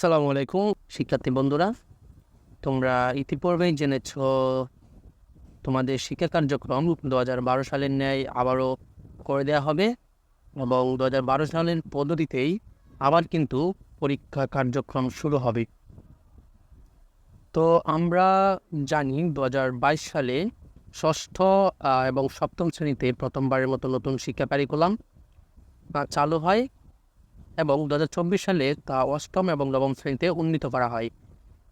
আসসালামু আলাইকুম, শিক্ষার্থী বন্ধুরা। তোমরা ইতিপূর্বেই জেনেছ, তোমাদের শিক্ষা কার্যক্রম দু হাজার বারো সালের ন্যায় আবারও করে দেওয়া হবে এবং দু হাজার বারো সালের পদ্ধতিতেই আবার কিন্তু পরীক্ষা কার্যক্রম শুরু হবে। তো আমরা জানি দু হাজার বাইশ সালে ষষ্ঠ এবং সপ্তম শ্রেণীতে প্রথমবারের মতো নতুন শিক্ষা কারিকুলাম চালু হয়। এবং দু সালে তা অষ্টম এবং নবম শ্রেণীতে উন্নীত করা হয়।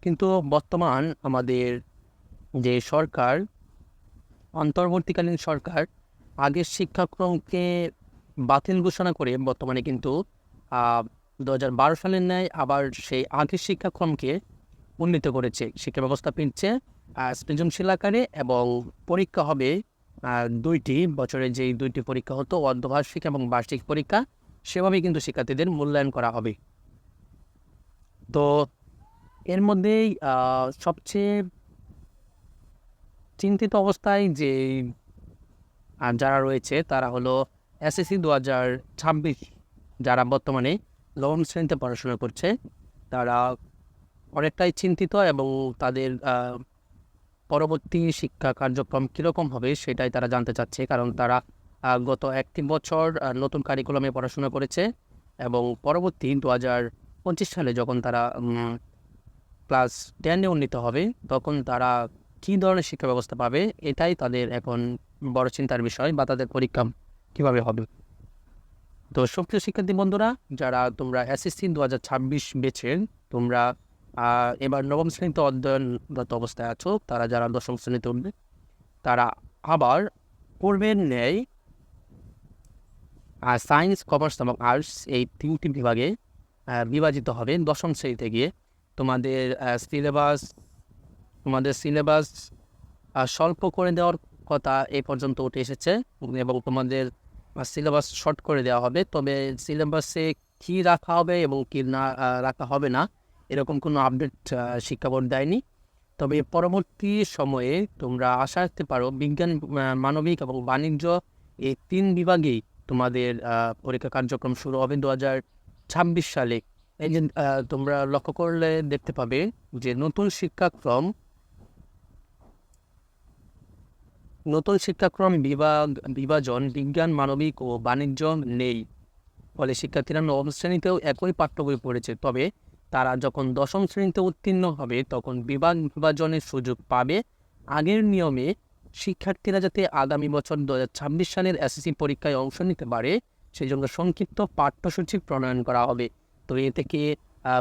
কিন্তু বর্তমান আমাদের যে সরকার অন্তর্বর্তীকালীন সরকার আগের শিক্ষাক্রমকে বাতিল ঘোষণা করে বর্তমানে কিন্তু দু হাজার বারো সালের ন্যায় আবার সেই আগের শিক্ষাক্রমকে উন্নীত করেছে। শিক্ষা ব্যবস্থা পিনছে আহ, সৃজনশীল আকারে এবং পরীক্ষা হবে দুইটি বছরে যেই দুইটি পরীক্ষা হতো অর্ধবার্ষিক এবং বার্ষিক পরীক্ষা। সেভাবেই কিন্তু শিক্ষার্থীদের মূল্যায়ন করা হবে। তো এর মধ্যেই সবচেয়ে চিন্তিত অবস্থায় যে যারা রয়েছে তারা হলো এসএসসি দু হাজার ছাব্বিশ যারা বর্তমানে নবম শ্রেণীতে পড়াশোনা করছে, তারা অনেকটাই চিন্তিত এবং তাদের পরবর্তী শিক্ষা কার্যক্রম কীরকম হবে সেটাই তারা জানতে চাচ্ছে। কারণ তারা আহ, এক তিন বছর নতুন কারিকুলামে পড়াশোনা করেছে এবং পরবর্তী দু হাজার পঁচিশ সালে যখন তারা ক্লাস টেনে উন্নীত হবে তখন তারা কী ধরনের শিক্ষা ব্যবস্থা পাবে এটাই তাদের এখন বড় চিন্তার বিষয় বা তাদের পরীক্ষা কীভাবে হবে। তো সুপ্রিয় শিক্ষার্থী বন্ধুরা যারা তোমরা এসএসসি দু হাজার ছাব্বিশ বেছে তোমরা এবার নবম শ্রেণীতে অধ্যয়নরত অবস্থায় আছো তারা যারা দশম শ্রেণীতে উঠবে তারা আবার পূর্বের ন্যায় সায়েন্স, কমার্স এবং আর্টস এই তিনটি বিভাগে বিভাজিত হবে দশম শ্রেণীতে গিয়ে। তোমাদের সিলেবাস তোমাদের সিলেবাস স্বল্প করে দেওয়ার কথা এই পর্যন্ত উঠে এসেছে এবং তোমাদের সিলেবাস শর্ট করে দেওয়া হবে। তবে সিলেবাসে কী রাখা হবে এবং কী না রাখা হবে না, এরকম কোনো আপডেট শিক্ষা বোর্ড দেয়নি। তবে পরবর্তী সময়ে তোমরা আশা রাখতে পারো বিজ্ঞান মানবিক এবং বাণিজ্য এই তিন বিভাগেই তোমাদের পরীক্ষা কার্যক্রম শুরু হবে দু হাজার ছাব্বিশ সালে। এই যে তোমরা লক্ষ্য করলে দেখতে পাবে যে নতুন শিক্ষাক্রম নতুন শিক্ষাক্রম বিভাগ, বিভাজন, বিজ্ঞান, মানবিক ও বাণিজ্য নেই। ফলে শিক্ষার্থীরা নবম শ্রেণীতেও একই পাঠ্য বই পড়েছে। তবে তারা যখন দশম শ্রেণীতে উত্তীর্ণ হবে, তখন বিভাগ বিভাজনের সুযোগ পাবে আগের নিয়মে শিক্ষার্থীরা যাতে আগামী বছর দু হাজার ছাব্বিশ সালের এসএসসি পরীক্ষায় অংশ নিতে পারে, সেই জন্য সংক্ষিপ্ত পাঠ্যসূচি প্রণয়ন করা হবে। তো এ থেকে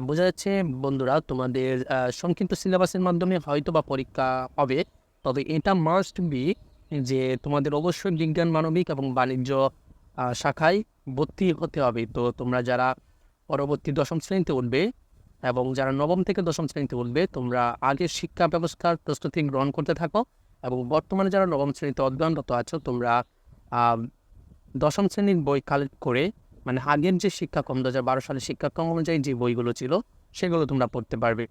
বোঝা যাচ্ছে, বন্ধুরা, তোমাদের সংক্ষিপ্ত সিলেবাসের মাধ্যমে হয়তো বা পরীক্ষা হবে। তবে এটা মাস্ট বি যে তোমাদের অবশ্যই বিজ্ঞান, মানবিক এবং বাণিজ্য শাখায় ভর্তি হতে হবে। তো তোমরা যারা পরবর্তী দশম শ্রেণীতে উঠবে এবং যারা নবম থেকে দশম শ্রেণীতে উঠবে, তোমরা আগের শিক্ষা ব্যবস্থার প্রস্তুতি গ্রহণ করতে থাকো। এবং বর্তমানে যারা নবম শ্রেণীতে অধ্যয়নরত আছো, তোমরা দশম শ্রেণির বই কালেক্ট করে মানে আগের যে শিক্ষাক্রম দু হাজার বারো সালের শিক্ষাক্রম অনুযায়ী যে বইগুলো ছিল, সেগুলো তোমরা পড়তে পারবে।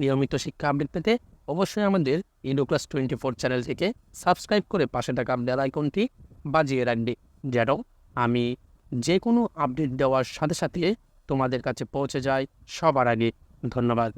নিয়মিত শিক্ষা আপডেট পেতে অবশ্যই আমাদের Indo class twenty four channel থেকে সাবস্ক্রাইব করে পাশে থাকা বেল আইকনটি বাজিয়ে রাখবে। যেন আমি যে কোনো আপডেট দেওয়ার সাথে সাথে তোমাদের কাছে পৌঁছে যায় সবার আগে। ধন্যবাদ।